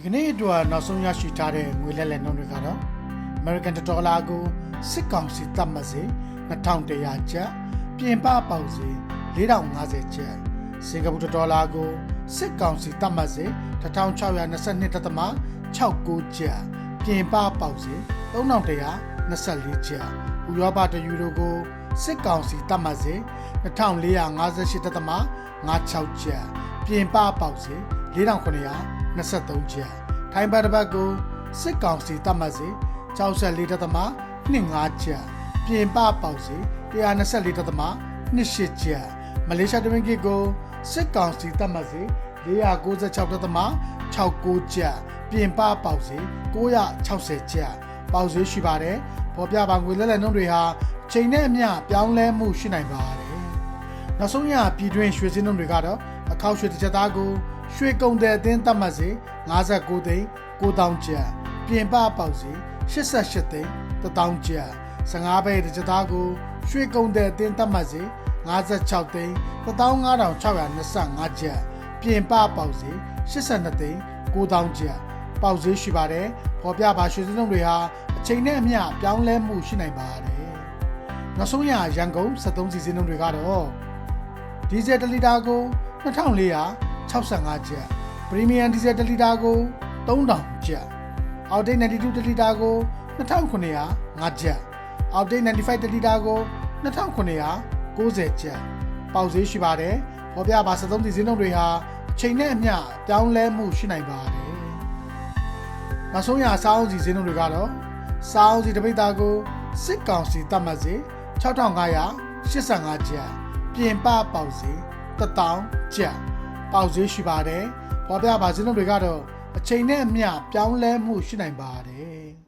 ဒီကနေ့အတွက်နောက်ဆုံးရရှိထားတဲ့ငွေလက်လက်နှုန်းတွေကတော့ American Dollar ကိုစစ်ကောင်စီတတ်မှတ်စေ2100ကျပ်ပြင်ပပေါက်စေ4050ကျပ်စင်ကာပူဒေါ်လာကိုစစ်ကောင်စီတတ်မှတ်စေ1622.69ကျပ်ပြင်ပပေါက်စေ3124ကျပ်ဥရောပတယူရိုကိုစစ်ကောင်စီတတ်မှတ်စေ2458.56ကျပ်ပြင်ပပေါက်စေ 4923ကျပ်ထိုင်းဘတ်တစ်ဘတ်ကိုစစ်ကောင်စီတတ်မှတ်စေ64.25ကျပ်ပြင်ပပေါက်စေ124.28ကျပ်မလေးရှားတမင်ကစ်ကိုစစ်ကောင်စီတတ်မှတ်စေ496.69ကျပ်ပြင်ပပေါက်စေ960ကျပ်ပေါက်စေရှိပါတယ်ပေါ်ပြပါငွေလဲလှယ်နှုန်းတွေဟာချိန်နဲ့အမျှပြောင်းလဲမှုရှိနိုင်ပါတယ်နောက်ဆုံးရပြည်တွင်းရွှေစင်းနှုန်းတွေကတော့အခောက်ရွှေတစ်ချက်သားကို ရွှေကုံတဲ့အသင်းတတ်မှတ်စေ59သိန်း9000ကျပ်ပြင်ပပေါက်စေ88သိန်း1000ကျပ်15ဘဲတစ်ချက်သားကိုရွှေကုံတဲ့အသင်းတတ်မှတ်စေ56သိန်း15625ကျပ်ပြင်ပပေါက်စေ82သိန်း9000ကျပ်ပေါက်ဈေးရှိပါတယ်ပေါ်ပြပါရွှေစင်းနှုန်းတွေဟာအချိန်နဲ့အမျှပြောင်းလဲမှုရှိနိုင်ပါတယ်နောက်ဆုံးရရန်ကုန်73စီစင်းနှုန်းတွေကတော့ဒီဇယ်1လီတာကို 2465ကျပ်ပရီမီယံဒီဇယ်1လီတာကို3000ကျပ်အောက်တိတ်92တလီတာကို2905ကျပ်အောက်တိတ်95တလီတာကို2990ကျပ်ပေါက်ဈေးရှိပါတယ်ပေါ်ပြပါ73စီစင်းနှုန်းတွေဟာအချိန်နဲ့အမျှပြောင်းလဲမှုရှိနိုင်ပါတယ်နောက်ဆုံးရစောင်းစီစင်းနှုန်းတွေကတော့စောင်းစီတပိတ်သားကိုစစ်ကောင်စီတတ်မှတ်စေ6585ကျပ်ပြင်ပပေါက်စေ1000ကျပ် ပေါက်ဈေးရှိပါတယ်ပေါ်ပြပါစင်းနှုန်းတွေကတော့အချိန်နဲ့အမျှပြောင်းလဲမှုရှိနိုင်ပါတယ်